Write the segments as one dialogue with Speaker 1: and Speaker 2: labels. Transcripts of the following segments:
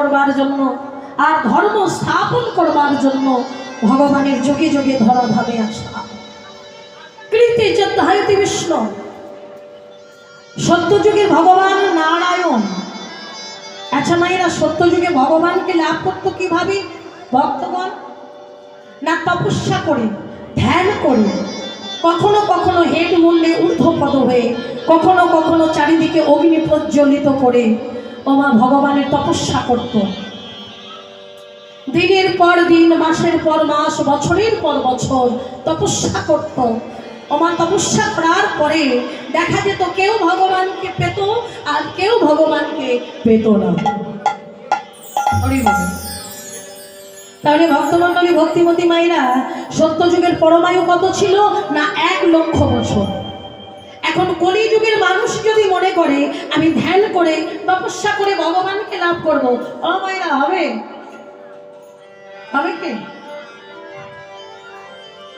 Speaker 1: করবার জন্য আর ধর্ম স্থাপন করবার জন্য ভগবানের যোগে যোগে ভাবে আসা কৃতি যদ্ধায়তি বিষ্ণু সত্যযুগে ভগবান নারায়ণ আচ্ছা মায়েরা সত্যযুগে ভগবানকে লাভ করত কিভাবে ভক্তগণ না তপস্যা করে ধ্যান করে কখনো কখনো হেড মূল্যে ঊর্ধ্বপদ হয়ে কখনো কখনো চারিদিকে অগ্নি প্রজ্বলিত করে ওমা ভগবানের তপস্যা করত দিনের পর দিন মাসের পর মাস বছরের পর বছর তপস্যা করত ওমা তপস্যা করার পরে দেখা যেত কেউ ভগবানকে পেত আর কেউ ভগবানকে পেত না তাহলে ভক্তমণ্ডলী ভক্তিমতী মায়েরা সত্যযুগের পরমায়ু কত ছিল না এক লক্ষ বছর যুগের মানুষ যদি মনে করে আমি ধ্যান করে তপস্যা করে ভগবানকে লাভ করব অমায়না হবে হবে কে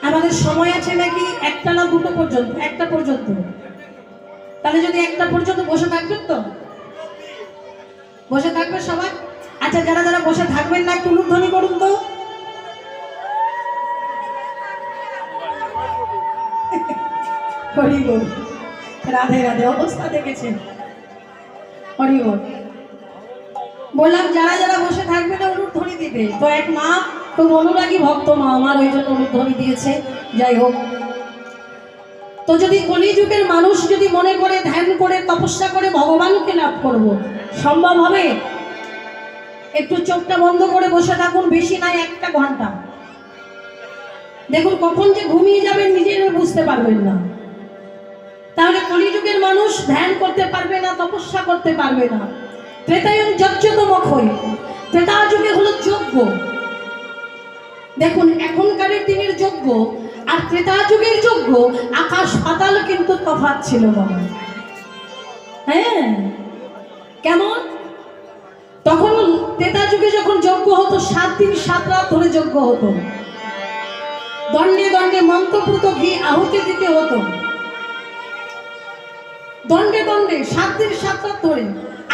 Speaker 1: আমাদের সময় আছে নাকি একটা না দুটো পর্যন্ত একটা পর্যন্ত তাহলে যদি একটা পর্যন্ত বসে থাকবেন তো বসে থাকবে সবাই আচ্ছা যারা যারা বসে থাকবেন না একটু উদ্ধ্বনি করুন তো হরি বল রাধে রাধে অবস্থা দেখেছে হরিবল বললাম যারা যারা বসে থাকবে না অনুধ্বনি দিবে তো এক মা খুব অনুরাগী ভক্ত মা আমার ওই জন্য অনুধ্বনি দিয়েছে যাই হোক তো যদি কলিযুগের মানুষ যদি মনে করে ধ্যান করে তপস্যা করে ভগবানকে লাভ করব। সম্ভব হবে একটু চোখটা বন্ধ করে বসে থাকুন বেশি নাই একটা ঘন্টা দেখুন কখন যে ঘুমিয়ে যাবেন নিজেরা বুঝতে পারবেন না কলিযুগের মানুষ ধ্যান করতে পারবে না তপস্যা করতে পারবে না যজ্ঞতমক যজ্ঞতমক্ষয় ত্রেতা যুগে হলো যজ্ঞ দেখুন এখনকারের দিনের যজ্ঞ আর ত্রেতা যুগের যজ্ঞ আকাশ পাতাল কিন্তু তফাত ছিল বাবা হ্যাঁ কেমন তখন ত্রেতা যুগে যখন যজ্ঞ হতো সাত দিন সাত রাত ধরে যজ্ঞ হতো দণ্ডে দণ্ডে মন্ত্রপ্রুত ঘি আহুতি দিতে হতো দণ্ডে দণ্ডে সাত দিন সাত রাত ধরে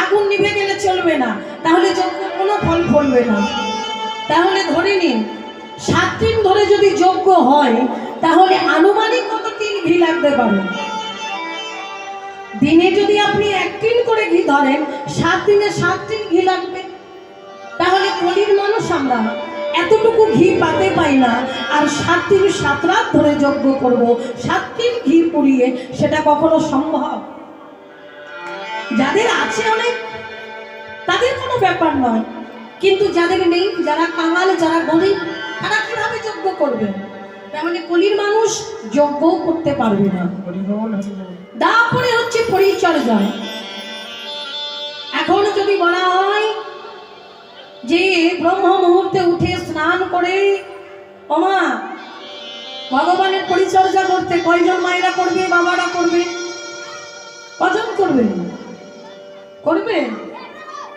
Speaker 1: আগুন নিভে গেলে চলবে না তাহলে যজ্ঞ কোনো ফল ফলবে না তাহলে ধরে নিন সাত দিন ধরে যদি যজ্ঞ হয় তাহলে আনুমানিক কত টিন ঘি লাগতে পারে দিনে যদি আপনি এক টিন করে ঘি ধরেন সাত দিনে সাত টিন ঘি লাগবে তাহলে কলির মানুষ আমরা এতটুকু ঘি পাতে পাই না আর সাত দিন সাত রাত ধরে যজ্ঞ করব সাত দিন ঘি পুড়িয়ে সেটা কখনো সম্ভব যাদের আছে অনেক তাদের কোনো ব্যাপার নয় কিন্তু যাদের নেই যারা কাঙাল যারা গরিব তারা কিভাবে যোগ্য করবে তেমনি মানে কলির মানুষ যোগ্য করতে পারবে না তারপরে হচ্ছে পরিচর্যা এখন যদি বলা হয় যে ব্রহ্ম মুহূর্তে উঠে স্নান করে অমা ভগবানের পরিচর্যা করতে কয়জন মায়েরা করবে বাবারা করবে কজন করবে না করবেন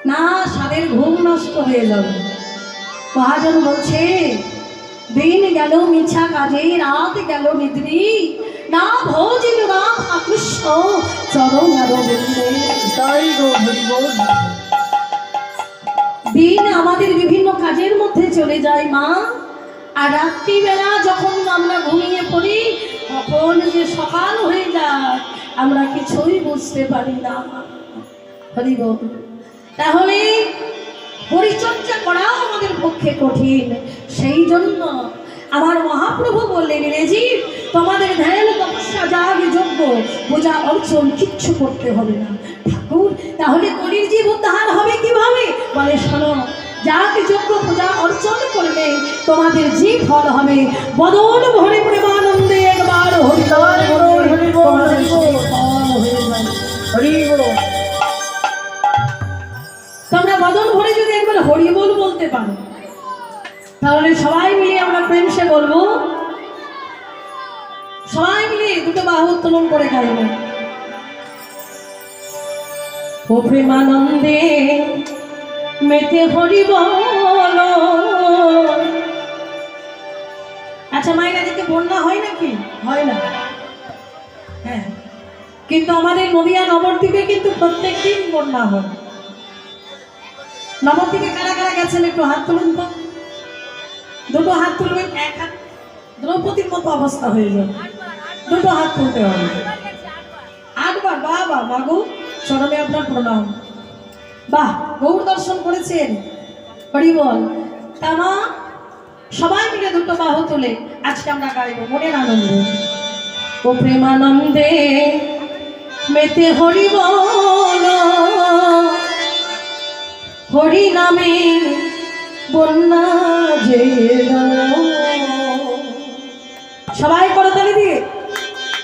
Speaker 1: না সাদের ঘুম নষ্ট হয়ে যাবে মহাজন বলছে দিন গেল মিছা কাজে রাত গেল নিদ্রি না ভোজিল না আকৃষ্ট চরণ দিন আমাদের বিভিন্ন কাজের মধ্যে চলে যায় মা আর রাত্রিবেলা যখন আমরা ঘুমিয়ে পড়ি তখন যে সকাল হয়ে যায় আমরা কিছুই বুঝতে পারি না হরিব তাহলে পরিচর্যা করাও আমাদের পক্ষে কঠিন সেই জন্য আমার মহাপ্রভু বললেন রেজিব তোমাদের ধ্যান তপস্যা যাগ যোগ্য পূজা অর্চন কিচ্ছু করতে হবে না ঠাকুর তাহলে কলির জীব তাহার হবে কিভাবে বলে শোনো যাগ যোগ্য পূজা অর্চন করলে তোমাদের জীব ফল হবে বদল ভরে প্রেমানন্দে একবার হরিদার সন্তরণ করে গাইবেন ও প্রেমানন্দে মেতে হরিব আচ্ছা মায়ের দিকে বন্যা হয় নাকি হয় না হ্যাঁ কিন্তু আমাদের নদিয়া নবদ্বীপে কিন্তু প্রত্যেক দিন বন্যা হয় নবদ্বীপে কারা কারা গেছেন একটু হাত তুলুন তো দুটো হাত তুলবেন এক হাত দ্রৌপদীর মতো অবস্থা হয়ে যায় দুটো হাত তুলতে হবে আটবার বা বা মাগু সরমে আপনার প্রণাম বাহ গৌর দর্শন করেছেন হরিবল তামা সবাই মিলে দুটো বাহু তুলে আজকে আমরা গাইব মনের আনন্দ ও প্রেমানন্দে মেতে হরিবল হরি নামে বন্যা যে সবাই করতালি দিয়ে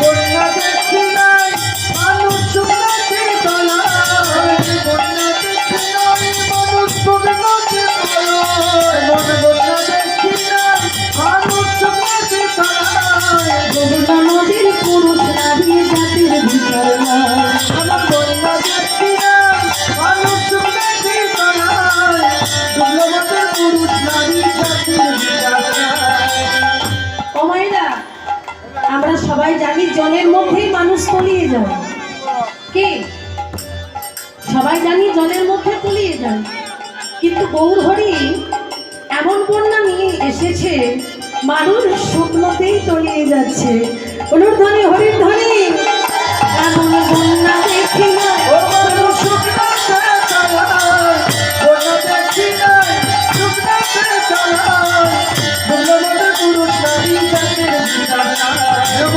Speaker 2: বন্যা
Speaker 1: যায় কে সবাই জানি জলের মধ্যে তলিয়ে যান কিন্তু গৌর হরি এমন কন্যা নিয়ে এসেছে মানুষ শুকনোতেই তলিয়ে যাচ্ছে অনুর্ধনী হরির ধ্বনি
Speaker 2: এমন বন্যা দেখি পুরুষ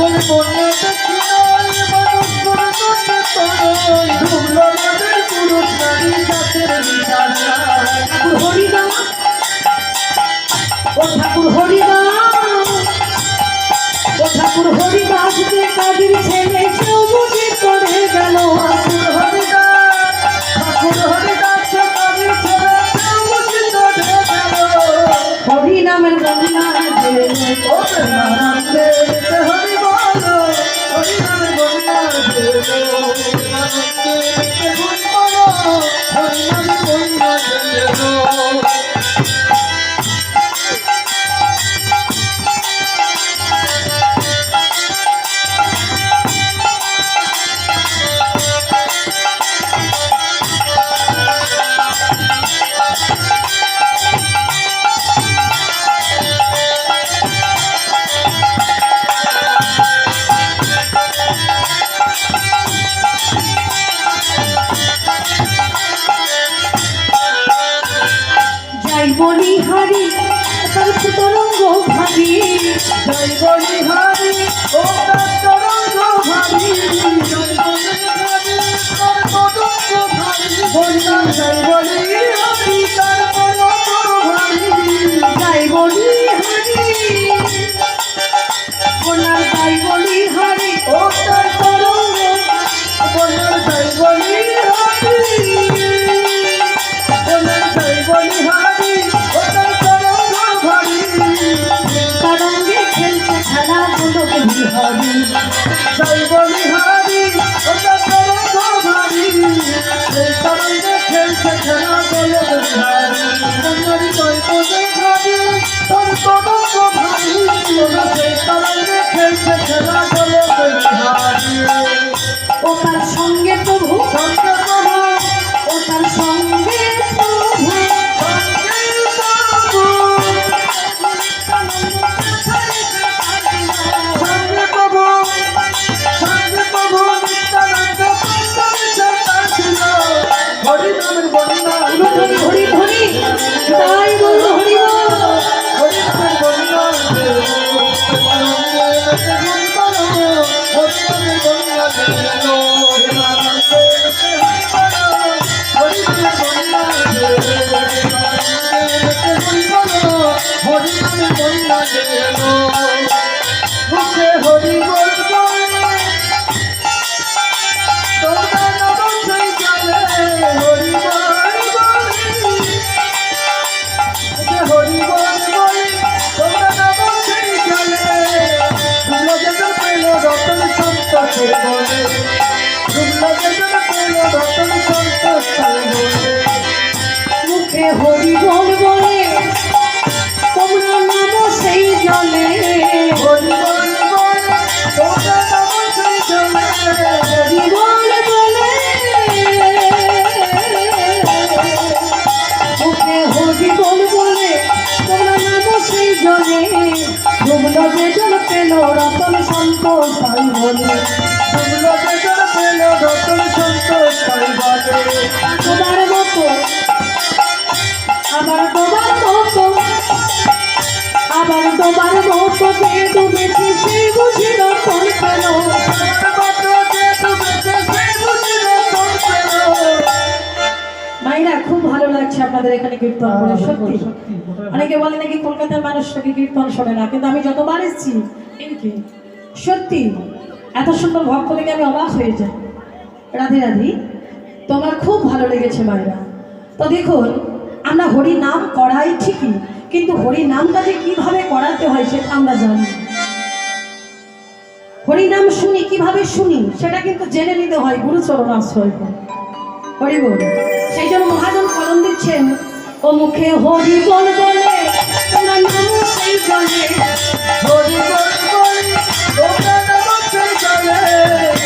Speaker 2: নারী জাতির জীবন খুব ভালো লাগছে আপনাদের এখানে কীর্তন হ্যাঁ, অনেকে বলে নাকি কলকাতার মানুষ নাকি কীর্তন শোনে না কিন্তু আমি যতবার এসেছি সত্যি এত সুন্দর ভক্ত দেখে আমি অবাক হয়ে যাই রাধে রাধি তোমার খুব ভালো লেগেছে মায়েরা তো দেখুন আমরা হরি নাম করাই ঠিকই কিন্তু হরি নামটা যে কীভাবে করাতে হয় সেটা আমরা জানি হরি নাম শুনি কিভাবে শুনি সেটা কিন্তু জেনে নিতে হয় গুরুচরণ আশ্রয় হরি বল সেই জন্য মহাজন কলম দিচ্ছেন ও মুখে হরি বল বলে হরি বল বলে রে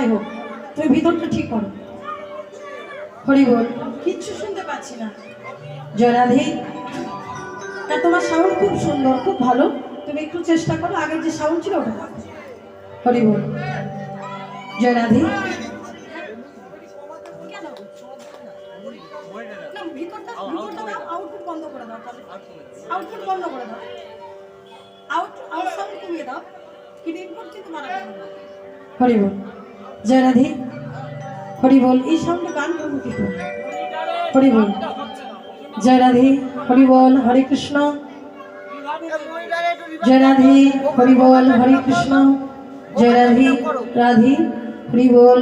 Speaker 2: যাই হোক তুমি ভিতরটা ঠিক করো হরি বল কিচ্ছু শুনতে পাচ্ছি না জয়রাধি তা তোমার সাউন্ড খুব সুন্দর খুব ভালো তুমি একটু চেষ্টা করো আগের যে সাউন্ড ছিল ওটা হরি বল জয়রাধি হরিবল দাও আউট আউট দাও জয় হরি বল এই সামনে গান করবো হরি বল জয়রাধি হরি বল হরে কৃষ্ণ জয়রাধি হরি বল হরে কৃষ্ণ জয় রাধি হরি বল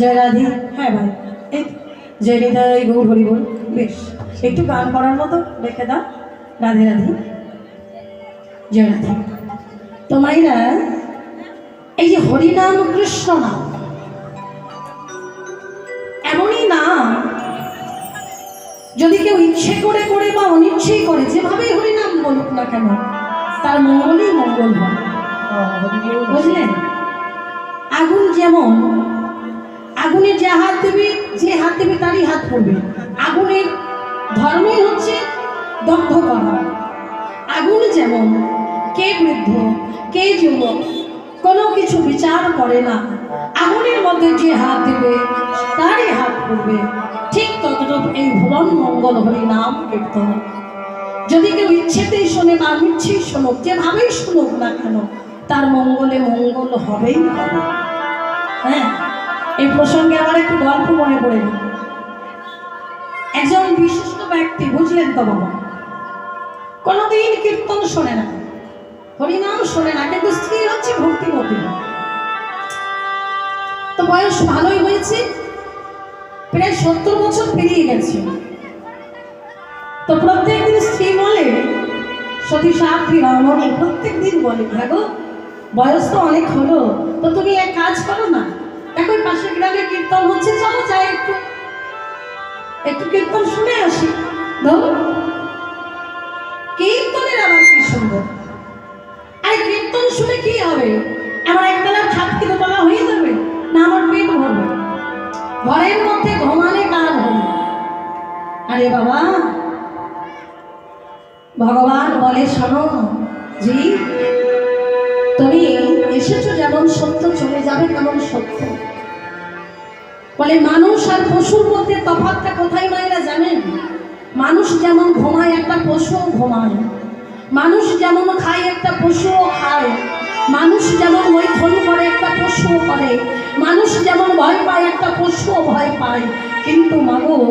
Speaker 2: জয়রাধি হ্যাঁ ভাই এই জয় হৃদয় গৌর বল বেশ একটু গান করার মতো রেখে দাও রাধে রাধি জয় রাধে তো এই যে হরিনাম কৃষ্ণ নাম এমনই না যদি কেউ ইচ্ছে করে করে বা অনিচ্ছেই করে যেভাবেই নাম বলুক না কেন তার মঙ্গলই মঙ্গল হয় বুঝলেন আগুন যেমন আগুনে যে হাত দেবে যে হাত দেবে তারই হাত পড়বে আগুনের ধর্মই হচ্ছে দগ্ধ করা আগুন যেমন কে বৃদ্ধ কে যুবক কোনো কিছু বিচার করে না আগুনের মধ্যে যে হাত দেবে তারই হাত পড়বে ঠিক ততটুক এই ভুবন মঙ্গল হরি নাম কীর্তন যদি কেউ ইচ্ছেতেই শোনে না মিচ্ছেই শোনো যেভাবেই শুনুক না কেন তার মঙ্গলে মঙ্গল হবেই হবে হ্যাঁ এই প্রসঙ্গে আমার একটু গল্প মনে পড়ে একজন বিশিষ্ট ব্যক্তি বুঝলেন তো বাবা কোনোদিন কীর্তন শোনে না হরিনাম শোনে না কিন্তু স্ত্রী হচ্ছে মতে তো বয়স ভালোই হয়েছে প্রায় সত্তর বছর পেরিয়ে গেছে তো প্রত্যেক দিন স্ত্রী বলে সতী সাথী রামনি প্রত্যেক দিন বলে দেখো বয়স তো অনেক হলো তো তুমি এক কাজ করো না এখন পাশে গ্রামে কীর্তন হচ্ছে চলো যাই একটু একটু কীর্তন শুনে আসি ধরো ঘরের মধ্যে ঘুমালে কাজ হবে আরে বাবা ভগবান বলে শোনো জি তুমি এসেছো যেমন সত্য চলে যাবে তেমন সত্য বলে মানুষ আর পশুর মধ্যে তফাতটা কোথায় মায়েরা জানেন মানুষ যেমন ঘুমায় একটা পশুও ঘুমায় মানুষ যেমন খায় একটা পশুও খায় মানুষ যেমন মৈথন করে একটা পশুও করে মানুষ যেমন ভয় পায় একটা পশুও ভয় পায় কিন্তু মানুষ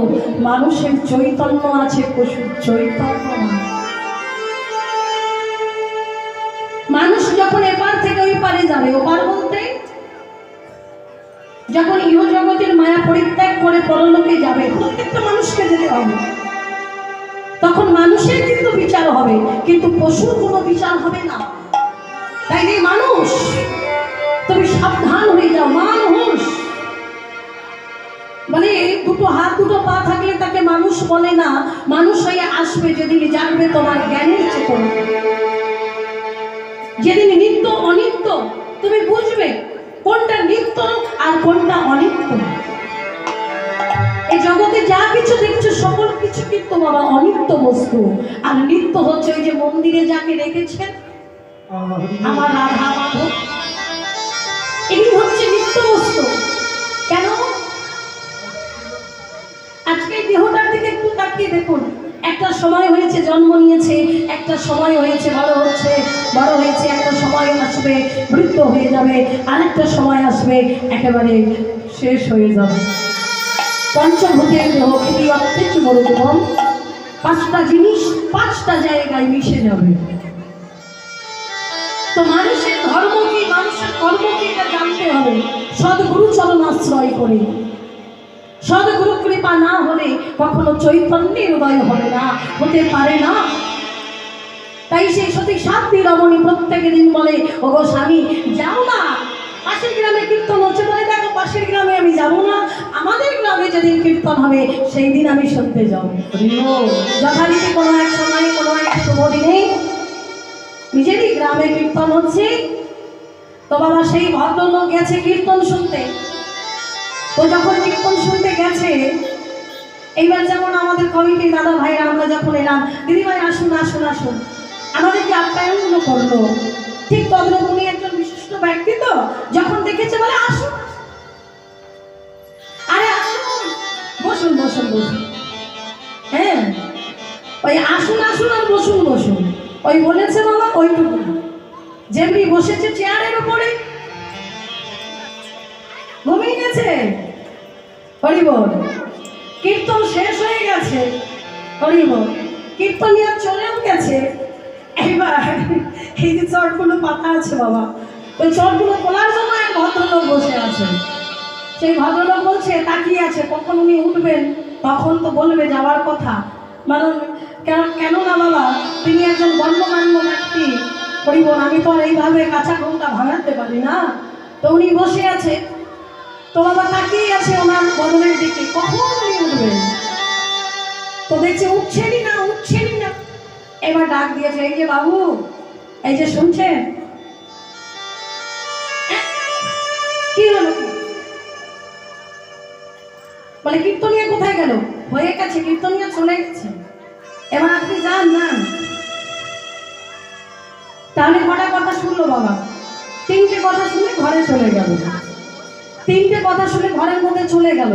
Speaker 2: মানুষের চৈতন্য আছে পশুর চৈতন্য মানুষ যখন এপার থেকে ওই পারে যাবে ওপার বলতে যখন ইহ জগতের মায়া পরিত্যাগ করে পরলোকে যাবে প্রত্যেকটা মানুষকে যেতে হবে তখন মানুষের কিন্তু বিচার হবে কিন্তু পশুর কোনো বিচার হবে না তাই মানুষ তুমি সাবধান হয়ে যাও মানুষ মানে দুটো হাত দুটো পা থাকলে তাকে মানুষ বলে না মানুষ হয়ে আসবে যেদিন জানবে তোমার জ্ঞানের চেতন যেদিন নিত্য অনিত্য তুমি বুঝবে কোনটা নিত্য আর কোনটা অনিত্য এই জগতে যা কিছু দেখছো সকল কিছু কিন্তু বাবা অনিত্য বস্তু আর নিত্য হচ্ছে ওই যে মন্দিরে যাকে রেখেছেন আমার রাধা মাধব এগুলি হচ্ছে নিত্য বস্তু কেন আজকে দেহটার দিকে একটু তাকিয়ে দেখুন একটা সময় হয়েছে জন্ম নিয়েছে একটা সময় হয়েছে বড় হচ্ছে বড় হয়েছে একটা সময় আসবে বৃদ্ধ হয়ে যাবে আরেকটা সময় আসবে একেবারে শেষ হয়ে যাবে পঞ্চভূতের দেহ এটি অত্যন্ত বড় পাঁচটা জিনিস পাঁচটা জায়গায় মিশে যাবে তো মানুষ কর্মকে জানতে হবে সদ্গুরু চরণাশ্রয় করে সদ্গুরু কৃপা না হলে কখনো চৈতন্যের উদয় হবে না হতে পারে না তাই সেই সতী সাতটি রমণী প্রত্যেক দিন বলে ওগো স্বামী যাও না পাশের গ্রামে কীর্তন হচ্ছে বলে দেখো পাশের গ্রামে আমি যাব না আমাদের গ্রামে যেদিন কীর্তন হবে সেই দিন আমি শুনতে যাব যথারীতি কোনো এক সময়ে কোনো এক শুভ দিনে নিজেরই গ্রামে কীর্তন হচ্ছে তো বাবা সেই ভদ্রলোক গেছে কীর্তন শুনতে তো যখন কীর্তন শুনতে গেছে এইবার যেমন আমাদের কমিটি দাদা ভাইরা আমরা যখন এলাম দিদি ভাই আসুন আসুন আসুন আমাদেরকে আপ্যায়ন করলো ঠিক তদ্রব উনি একজন বিশিষ্ট ব্যক্তি তো যখন দেখেছে বলে আসুন আরে আসুন বসুন বসুন বসুন হ্যাঁ ওই আসুন আসুন আর বসুন বসুন ওই বলেছে বাবা ওইটুকু যেমনি বসেছে চেয়ারের উপরে ঘুমিয়ে গেছে হরিবল কীর্তন শেষ হয়ে গেছে হরিবল কীর্তনিয়া চলেও গেছে এবার এই যে চটগুলো পাতা আছে বাবা ওই চটগুলো খোলার সময় এক ভদ্রলোক বসে আছে সেই ভদ্রলোক বলছে তাকিয়ে আছে কখন উনি উঠবেন তখন তো বলবে যাওয়ার কথা কেন কেননা বাবা তিনি একজন গণ্যমান্য ব্যক্তি পরিবন আমি তো আর এইভাবে কাঁচা ঘুমটা ভাঙাতে পারি না তো উনি বসে আছে তো বাবা তাকিয়ে আছে ওনার বদনের দিকে কখন উনি উঠবেন তো দেখছে উঠছেনই না উঠছেনই না এবার ডাক দিয়েছে এই যে বাবু এই যে শুনছেন কি হলো বলে কীর্তনিয়া কোথায় গেল হয়ে গেছে কীর্তনিয়া চলে গেছে এবার আপনি যান যান শুনলো বাবা তিনটে কথা শুনে ঘরে চলে গেল তিনটে কথা শুনে ঘরের মধ্যে চলে গেল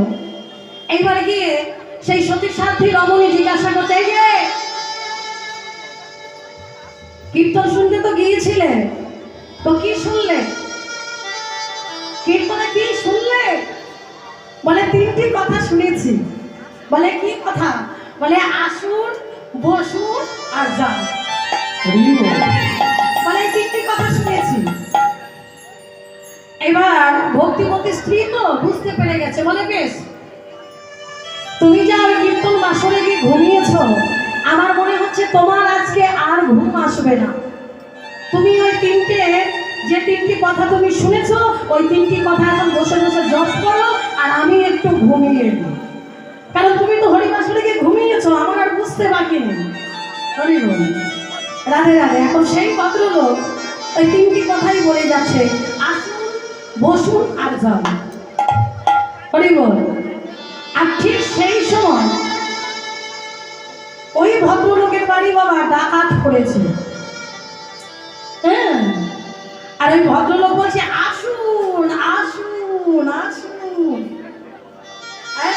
Speaker 2: এইবারে গিয়ে সেই সতীর সাথী রমণী জিজ্ঞাসা করতে যে কীর্তন শুনতে তো গিয়েছিলে তো কি শুনলে কীর্তনে কি শুনলে বলে তিনটি কথা শুনেছি বলে কি কথা বলে আসুন বসুন আর যান এবার ভক্তিমতী স্ত্রী তো বুঝতে পেরে গেছে বলে বেশ তুমি যা ওই কীর্তন বাসরে গিয়ে ঘুমিয়েছ আমার মনে হচ্ছে তোমার আজকে আর ঘুম আসবে না তুমি ওই তিনটে যে তিনটি কথা তুমি শুনেছ ওই তিনটি কথা এখন বসে বসে জপ করো আর আমি একটু ঘুমিয়ে নিই কারণ তুমি তো হরিবাসরে গিয়ে ঘুমিয়েছ আমার আর বুঝতে বাকি নেই হরি বলি রাধে রাধে এখন সেই ভদ্রলোক ওই তিনটি কথাই বলে যাচ্ছে আসুন বসুন আর যান আর ঠিক সেই সময় ওই ভদ্রলোকের বাড়ি বাবা ডাকাত করেছে হ্যাঁ আর ওই ভদ্রলোক বলছে আসুন আসুন আসুন হ্যাঁ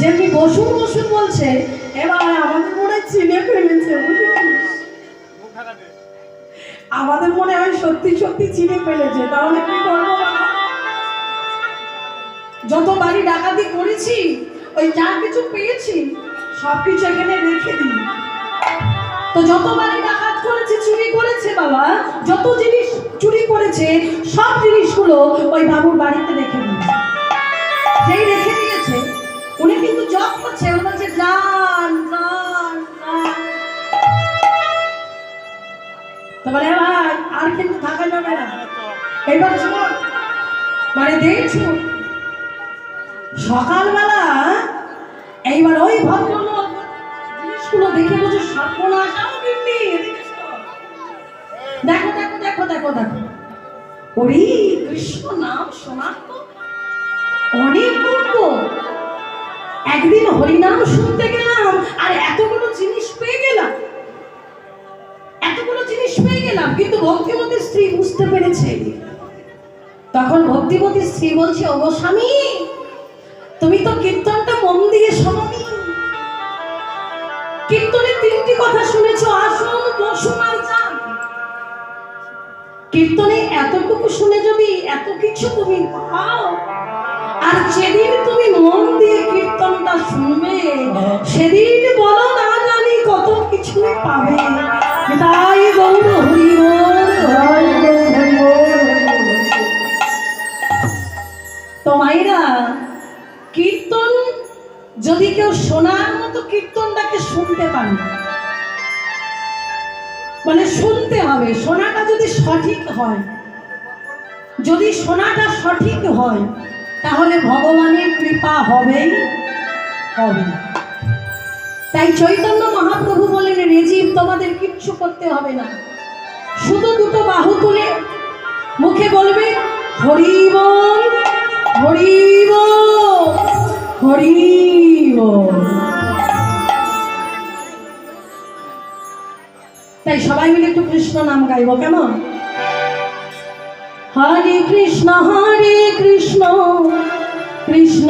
Speaker 2: যেমনি বসুন বসুন বলছে এবার আমাদের মনে চিনে ফেলেছে আমাদের মনে হয় সত্যি সত্যি চিনে ফেলেছে তাহলে কি করবো যত বাড়ি ডাকাতি করেছি ওই যা কিছু পেয়েছি সবকিছু এখানে রেখে দিই তো যত বাড়ি ডাকাত করেছে চুরি করেছে বাবা যত জিনিস চুরি করেছে সব জিনিসগুলো ওই বাবুর বাড়িতে রেখে দিই যেই রেখে উনি কিন্তু জব করছে ও বলছে গান গান গান তারপরে ভাই আর কিন্তু থাকা যাবে না এবার শুনুন মানে দেখছি সকালবেলা এইবার ওই ভদ্রলোক জিনিসগুলো দেখে বুঝে সর্বনাশ দেখো দেখো দেখো দেখো দেখো ওরে কৃষ্ণ নাম শোনার তো অনেক পূর্ব একদিন হরিনাম শুনতে গেলাম আর এতগুলো জিনিস পেয়ে গেলাম এতগুলো জিনিস পেয়ে গেলাম কিন্তু ভক্তিমতী স্ত্রী বুঝতে পেরেছে তখন ভক্তিমতী স্ত্রী বলছে ও স্বামী তুমি তো কীর্তনটা মন দিয়ে শোনি কীর্তনের তিনটি কথা শুনেছো আসুন বসুন আর যান কীর্তনে এতটুকু শুনে যদি এত কিছু তুমি পাও আর সেদিন তুমি মন দিয়ে কীর্তনটা শুনবে সেদিন বলো না জানি কত কিছু পাবে তাই গৌর হরি তো মাইরা কীর্তন যদি কেউ শোনার মতো কীর্তনটাকে শুনতে পারে মানে শুনতে হবে শোনাটা যদি সঠিক হয় যদি শোনাটা সঠিক হয় তাহলে ভগবানের কৃপা হবেই হবে তাই চৈতন্য মহাপ্রভু বলেন রেজিব তোমাদের কিচ্ছু করতে হবে না শুধু দুটো বাহু তুলে মুখে বলবে হরিব হরিব হরিব তাই সবাই মিলে একটু কৃষ্ণ নাম গাইব কেমন হরে কৃষ্ণ হরে কৃষ্ণ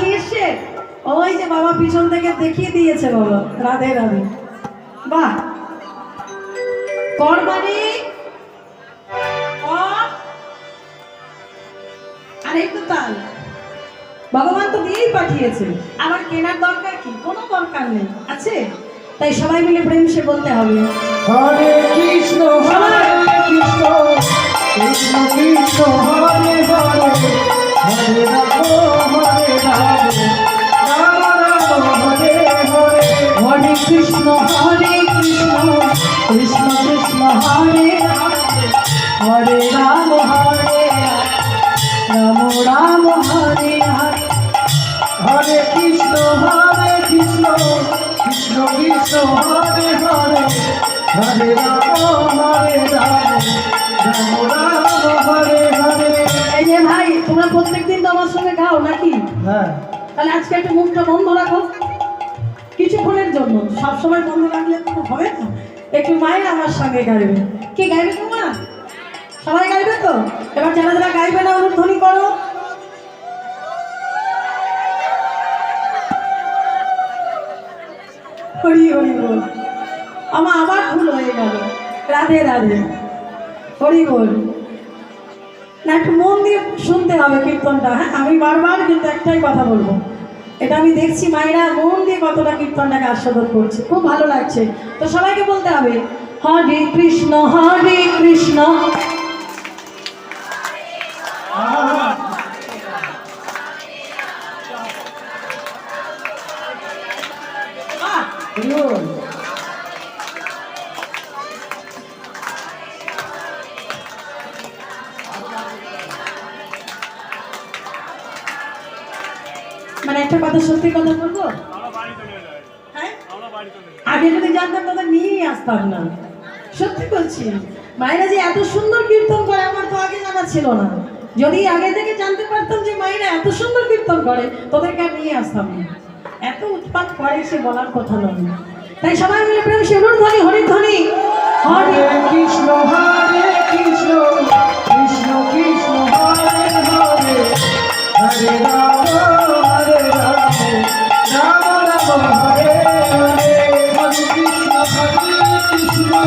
Speaker 2: নিয়ে ওই যে বাবা পিছন থেকে দেখিয়ে দিয়েছে বাবা রাধে রাধে কর মানে একটু তাল ভগবান তো দিয়েই পাঠিয়েছে আবার কেনার দরকার কি কোনো দরকার নেই আছে তাই সবাই মিলে প্রেম সে বলতে হবে হরে কৃষ্ণ হরে কৃষ্ণ কৃষ্ণ কৃষ্ণ হরে হরে হরে কৃষ্ণ হরে কৃষ্ণ কৃষ্ণ কৃষ্ণ হরে রাম হরে রাম হরে রাম রাম হরে হরে হরে কৃষ্ণ হরে কৃষ্ণ কৃষ্ণ কৃষ্ণ হরে হরে হরে রাম হরে রাম ভাই তোমরা প্রত্যেকদিন তো আমার সঙ্গে গাও নাকি হ্যাঁ তাহলে আজকে একটু মুখটা বন্ধ রাখো কিছুক্ষণের জন্য সবসময় বন্ধ রাখলে তো হবে না একটু মায়ের আমার সঙ্গে গাইবে কে গাইবে তোমা সবাই গাইবে তো এবার যারা যারা গাইবে না অনুধ্বনি করো হরি হরি বল আমার আবার ভুল হয়ে গেল রাধে রাধে হরি বল না একটু মন দিয়ে শুনতে হবে কীর্তনটা হ্যাঁ আমি বারবার কিন্তু একটাই কথা বলবো এটা আমি দেখছি মায়েরা মন দিয়ে কতটা কীর্তনটাকে আস্বাদন করছে খুব ভালো লাগছে তো সবাইকে বলতে হবে হরে কৃষ্ণ হরে কৃষ্ণ পাক না সত্যি বলছি মায়েরা যে এত সুন্দর কীর্তন করে আমার তো আগে জানা ছিল না যদি আগে থেকে জানতে পারতাম যে মায়েরা এত সুন্দর কীর্তন করে তোদেরকে আর নিয়ে আসতাম না এত উৎপাত করে সে বলার কথা নয় তাই সবাই মিলে প্রেম শিবুর ধ্বনি হরি ধ্বনি হরে কৃষ্ণ হরে কৃষ্ণ কৃষ্ণ কৃষ্ণ হরে হরে হরে রাম হরে রাম রাম রাম হরে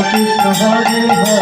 Speaker 2: কৃষ্ণ হরে হরে